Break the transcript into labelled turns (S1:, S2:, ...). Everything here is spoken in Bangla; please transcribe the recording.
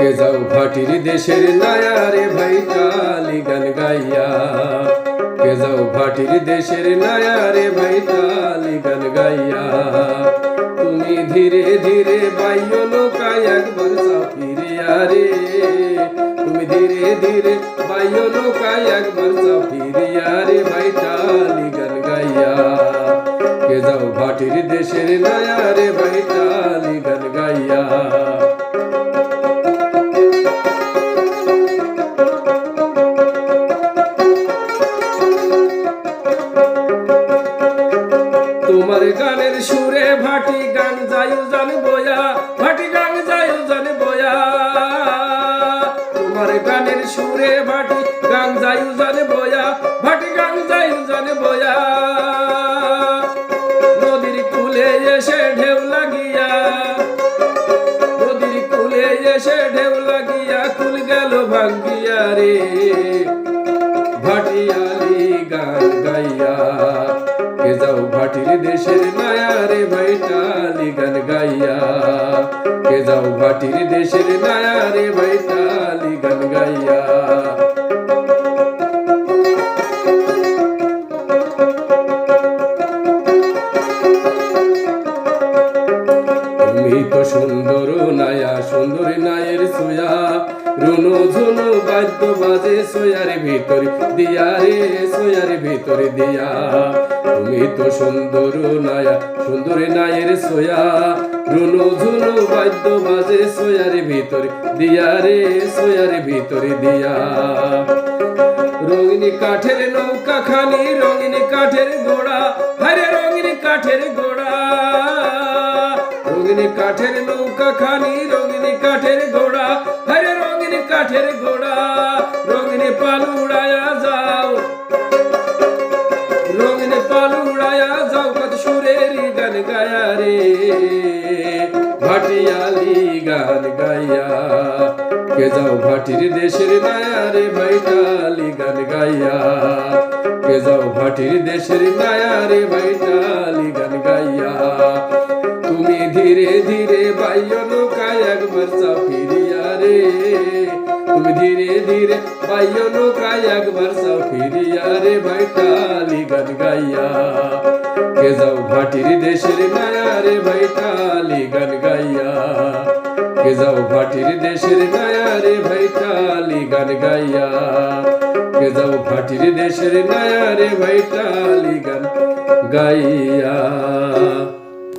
S1: কে যাও ভাটির দেশের নায়া রে ভাই টালি গান গাইয়া। কে যাও ভাটির দেশের নায়া রে ভাই টালি গান গাইয়া। তুমি ধীরে ধীরে বাইও নৌকায় একবার চাপিরিয়া রে তুমি ধীরে ধীরে বাইও নৌকায় একবার চাপিরিয়া রে ভাই টালি গান গাইয়া। কে যাও ভাটির দেশের নায়া রে ভাই টালি তোমার গানের সুরে ভাটি গান যাই জান বয়া, ভাটি গান যাই জান বয়া। তোমার গানের সুরে ভাটি গান যাই জান বয়া, ভাটি গান যাই জান বয়া। নদীর কুলে এসে ঢেউ লাগিয়া, নদীর কুলে এসে ঢেউ লাগিয়া, কুল গেল ভাঙ্গিয়া রে। ভাটিয়ালি গান গাইয়া। ভাইটালি গান গাইয়া কে যাও ভাটির দেশের মায়া রে ভাইটালি গান গাইয়া। তো সুন্দর নায়া, সুন্দর নায়ের সোয়া। রুনু ঝুনু বাদ্য বাজে সোয়ার ভিতর দিয়া রে, সোয়ার ভিতর দিয়া। তুমি তো সুন্দর নায়া, সুন্দর নায়ের সোয়া। রুনু ঝুনু বাদ্য বাজে সোয়ার ভিতর দিয়া রে, সোয়ার ভিতর দিয়া। রঙিনী কাঠের নৌকা খানি রঙিনী কাঠের ঘোড়া। হরে রঙিনী কাঠের ঘোড়া। রঙিনী কাঠের নৌকা খানি রঙিনী কাঠের ঘোড়া। হরে রঙিনী কাঠের ঘোড়া, রঙিনী পাল উড়ায়া যাও। রঙিনী পাল উড়ায়া যাও, কত সুরের গান গায়া রে। ভাটিয়ালি গান গাইয়া কে যাও ভাটির দেশের মায়া রে, ভাইটালি গান গাইয়া কে যাও ভাটির দেশের মায়া রে, ভাইটালি গান গাইয়া তুমি ধীরে ধীরে বাইয় নৌকায় একবার চাপিরিয়া রে। তুমি ধীরে ধীরে বাইয় নৌকায় একবার চাপিরিয়া রে ভাইটালি গান গাইয়া। কে যাও ভাটির দেশের মায়া রে ভাইটালি গান গাইয়া। কে যাও ভাটির দেশের মায়া রে ভাইটালি গান গাইয়া। কে যাও ভাটির দেশের মায়া রে ভাইটালি গান গাইয়া।